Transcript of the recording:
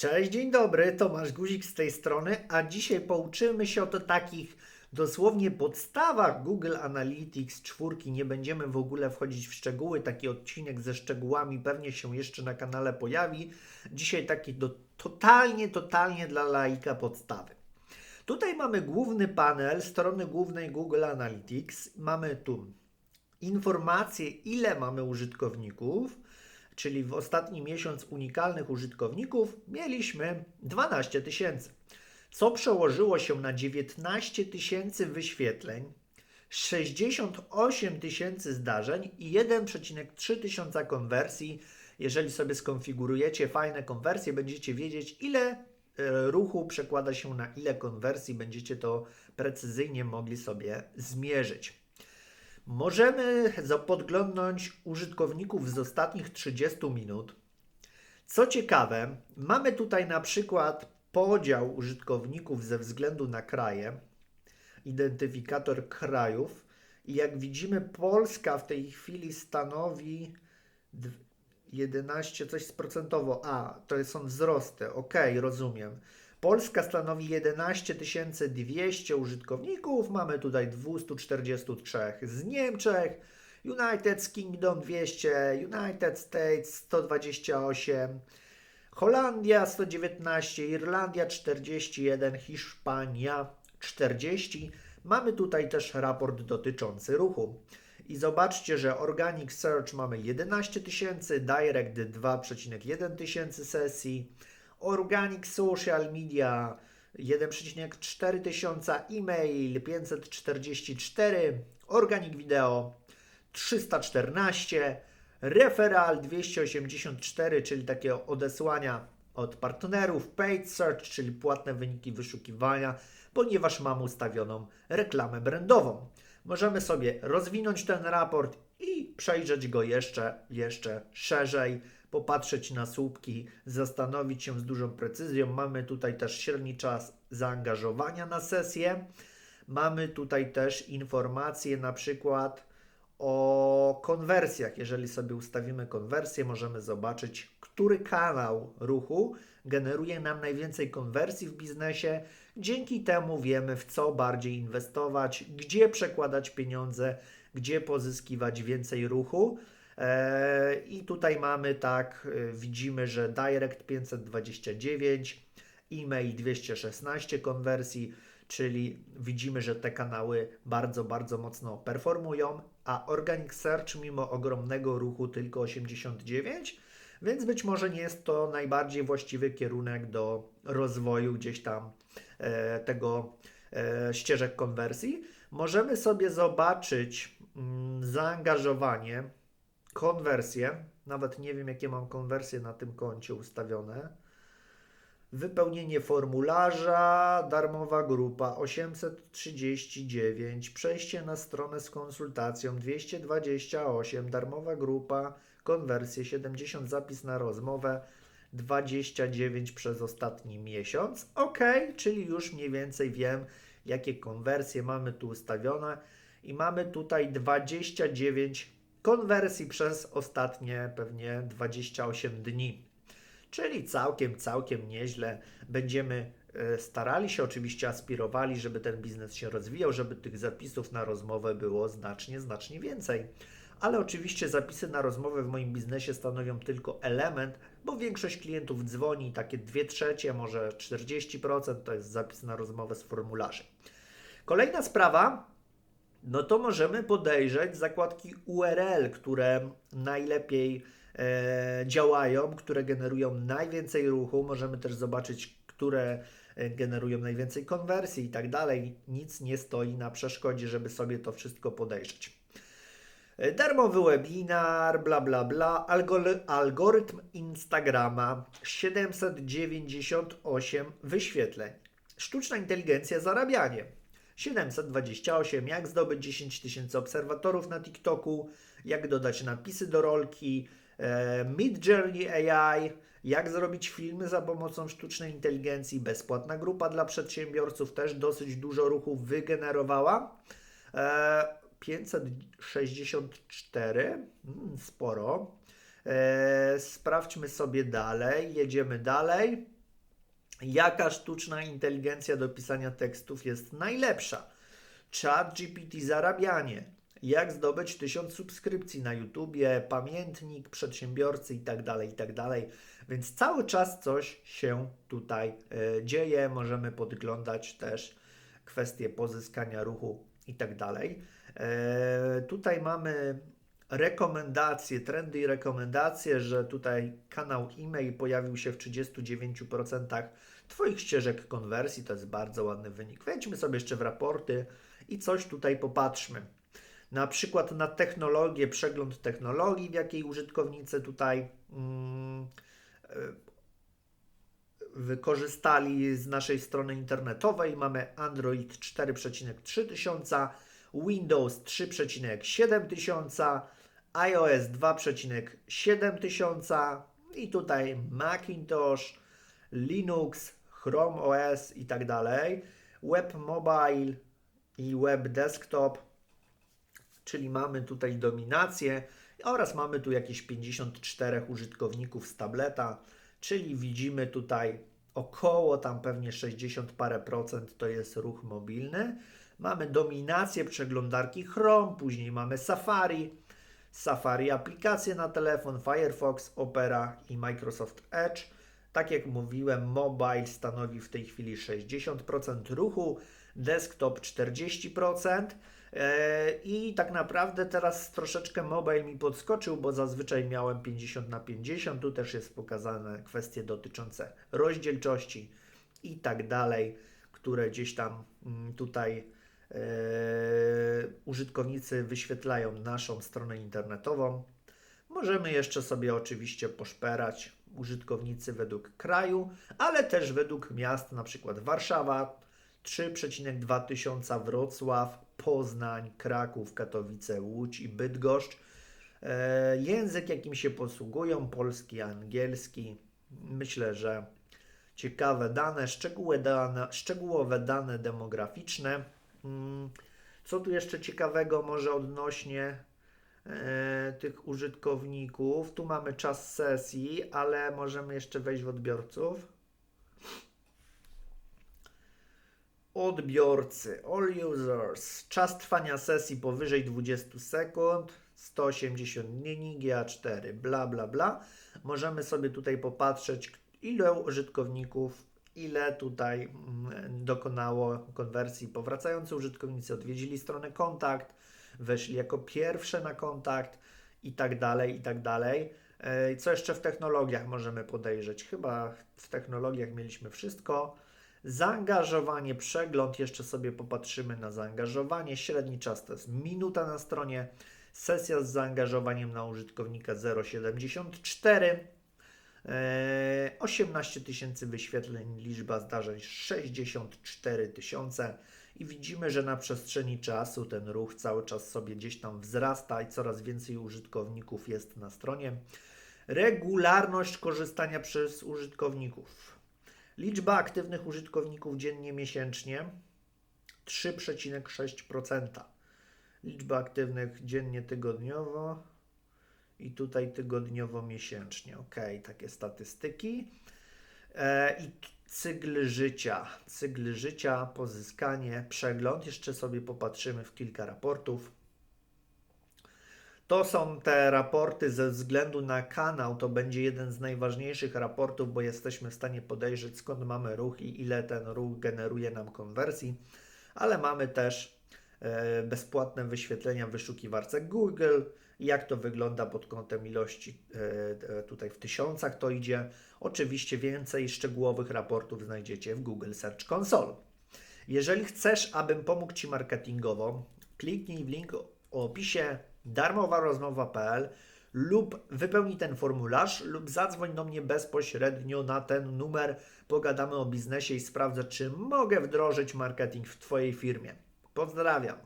Cześć, dzień dobry, Tomasz Guzik z tej strony, a dzisiaj pouczymy się o takich dosłownie podstawach Google Analytics 4. Nie będziemy w ogóle wchodzić w szczegóły, taki odcinek ze szczegółami pewnie się jeszcze na kanale pojawi. Dzisiaj taki do, totalnie, totalnie dla laika podstawy. Tutaj mamy główny panel strony głównej Google Analytics. Mamy tu informacje, ile mamy użytkowników, czyli w ostatni miesiąc unikalnych użytkowników mieliśmy 12 tysięcy, co przełożyło się na 19 tysięcy wyświetleń, 68 tysięcy zdarzeń i 1,3 tysiąca konwersji. Jeżeli sobie skonfigurujecie fajne konwersje, będziecie wiedzieć, ile e, ruchu przekłada się na ile konwersji, będziecie to precyzyjnie mogli sobie zmierzyć. Możemy podglądnąć użytkowników z ostatnich 30 minut. Co ciekawe, mamy tutaj na przykład podział użytkowników ze względu na kraje, identyfikator krajów. I jak widzimy, Polska w tej chwili stanowi dw- 11 coś procentowo. A, to są wzrosty. Ok, rozumiem. Polska stanowi 11 200 użytkowników. Mamy tutaj 243 z Niemczech, United Kingdom 200, United States 128, Holandia 119, Irlandia 41, Hiszpania 40. Mamy tutaj też raport dotyczący ruchu. I zobaczcie, że Organic Search mamy 11 tysięcy, Direct 2,1 tysięcy sesji, Organic Social Media 1,4 tysiąca, e-mail 544, Organic Video 314, Referral 284, czyli takie odesłania od partnerów, Paid Search, czyli płatne wyniki wyszukiwania, ponieważ mam ustawioną reklamę brandową. Możemy sobie rozwinąć ten raport i przejrzeć go jeszcze, jeszcze szerzej, popatrzeć na słupki, zastanowić się z dużą precyzją. Mamy tutaj też średni czas zaangażowania na sesję. Mamy tutaj też informacje na przykład o konwersjach. Jeżeli sobie ustawimy konwersję, możemy zobaczyć, który kanał ruchu generuje nam najwięcej konwersji w biznesie. Dzięki temu wiemy, w co bardziej inwestować, gdzie przekładać pieniądze, gdzie pozyskiwać więcej ruchu. I tutaj mamy tak, y, widzimy, że Direct 529, e-mail 216 konwersji, czyli widzimy, że te kanały bardzo, bardzo mocno performują, a Organic Search mimo ogromnego ruchu tylko 89, więc być może nie jest to najbardziej właściwy kierunek do rozwoju gdzieś tam e, tego e, ścieżek konwersji. Możemy sobie zobaczyć mm, zaangażowanie, konwersję, nawet nie wiem jakie mam konwersje na tym koncie ustawione. Wypełnienie formularza, darmowa grupa 839, przejście na stronę z konsultacją 228, darmowa grupa, konwersje 70, zapis na rozmowę 29 przez ostatni miesiąc. Ok, czyli już mniej więcej wiem, jakie konwersje mamy tu ustawione i mamy tutaj 29 konwersji przez ostatnie pewnie 28 dni. Czyli całkiem, całkiem nieźle. Będziemy e, starali się, oczywiście aspirowali, żeby ten biznes się rozwijał, żeby tych zapisów na rozmowę było znacznie, znacznie więcej. Ale oczywiście zapisy na rozmowę w moim biznesie stanowią tylko element, bo większość klientów dzwoni, takie 2 trzecie, może 40% to jest zapis na rozmowę z formularzy. Kolejna sprawa, no to możemy podejrzeć zakładki URL, które najlepiej e, działają, które generują najwięcej ruchu. Możemy też zobaczyć, które e, generują najwięcej konwersji i tak dalej. Nic nie stoi na przeszkodzie, żeby sobie to wszystko podejrzeć. E, Darmowy webinar, bla bla bla, algorytm Instagrama 798 wyświetleń. Sztuczna inteligencja zarabianie 728. Jak zdobyć 10 tysięcy obserwatorów na TikToku? Jak dodać napisy do rolki? E, Mid Journey AI. Jak zrobić filmy za pomocą sztucznej inteligencji? Bezpłatna grupa dla przedsiębiorców też dosyć dużo ruchu wygenerowała. E, 564. Mm, sporo. E, sprawdźmy sobie dalej. Jedziemy dalej. Jaka sztuczna inteligencja do pisania tekstów jest najlepsza? Chat GPT zarabianie. Jak zdobyć tysiąc subskrypcji na YouTubie, pamiętnik, przedsiębiorcy itd., itd. Więc cały czas coś się tutaj e, dzieje. Możemy podglądać też kwestie pozyskania ruchu itd. E, tutaj mamy rekomendacje, trendy i rekomendacje, że tutaj kanał e-mail pojawił się w 39% Twoich ścieżek konwersji. To jest bardzo ładny wynik. Wejdźmy sobie jeszcze w raporty i coś tutaj popatrzmy. Na przykład na technologię, przegląd technologii, w jakiej użytkownicy tutaj mm, e, wykorzystali z naszej strony internetowej. Mamy Android 4,3 tysiąca, Windows 3,7 tysiąca, iOS 2,7 tysiąca i tutaj Macintosh, Linux, Chrome OS i tak dalej, Web Mobile i Web Desktop, czyli mamy tutaj dominację oraz mamy tu jakieś 54 użytkowników z tableta, czyli widzimy tutaj około tam pewnie 60 parę procent to jest ruch mobilny. Mamy dominację przeglądarki Chrome, później mamy Safari, Safari aplikacje na telefon, Firefox, Opera i Microsoft Edge. Tak jak mówiłem, mobile stanowi w tej chwili 60% ruchu, desktop 40%. e, I tak naprawdę teraz troszeczkę mobile mi podskoczył, bo zazwyczaj miałem 50 na 50. Tu też jest pokazane kwestie dotyczące rozdzielczości i tak dalej, które gdzieś tam mm, tutaj użytkownicy wyświetlają naszą stronę internetową. Możemy jeszcze sobie oczywiście poszperać użytkownicy według kraju, ale też według miast, na przykład Warszawa 3,2 tysiąca, Wrocław, Poznań, Kraków, Katowice, Łódź i Bydgoszcz. E, język, jakim się posługują, polski, angielski. Myślę, że ciekawe dane, szczegółowe dane, szczegółowe dane demograficzne. Mm, Co tu jeszcze ciekawego może odnośnie e, tych użytkowników? Tu mamy czas sesji, ale możemy jeszcze wejść w odbiorców. Odbiorcy, all users. Czas trwania sesji powyżej 20 sekund, 180 dni, GA4, bla bla bla. Możemy sobie tutaj popatrzeć, ile użytkowników, ile tutaj mm, dokonało konwersji powracający użytkownicy, odwiedzili stronę kontakt, weszli jako pierwsze na kontakt i tak dalej, i tak dalej. E, Co jeszcze w technologiach możemy podejrzeć? Chyba w technologiach mieliśmy wszystko. Zaangażowanie, przegląd, jeszcze sobie popatrzymy na zaangażowanie. Średni czas to jest minuta na stronie. Sesja z zaangażowaniem na użytkownika 0,74. Eee, 18 tysięcy wyświetleń, liczba zdarzeń 64 tysiące. I widzimy, że na przestrzeni czasu ten ruch cały czas sobie gdzieś tam wzrasta i coraz więcej użytkowników jest na stronie. Regularność korzystania przez użytkowników. Liczba aktywnych użytkowników dziennie miesięcznie 3,6%. Liczba aktywnych dziennie tygodniowo i tutaj tygodniowo miesięcznie. Ok, takie statystyki. E, I cykl życia. Cykl życia, pozyskanie, przegląd. Jeszcze sobie popatrzymy w kilka raportów. To są te raporty ze względu na kanał. To będzie jeden z najważniejszych raportów, bo jesteśmy w stanie podejrzeć skąd mamy ruch i ile ten ruch generuje nam konwersji. Ale mamy też bezpłatne wyświetlenia w wyszukiwarce Google. Jak to wygląda pod kątem ilości e, e, tutaj w tysiącach to idzie. Oczywiście więcej szczegółowych raportów znajdziecie w Google Search Console. Jeżeli chcesz, abym pomógł Ci marketingowo, kliknij w link o opisie darmowa rozmowa.pl lub wypełnij ten formularz lub zadzwoń do mnie bezpośrednio na ten numer. Pogadamy o biznesie i sprawdzę, czy mogę wdrożyć marketing w Twojej firmie. Pozdrawiam.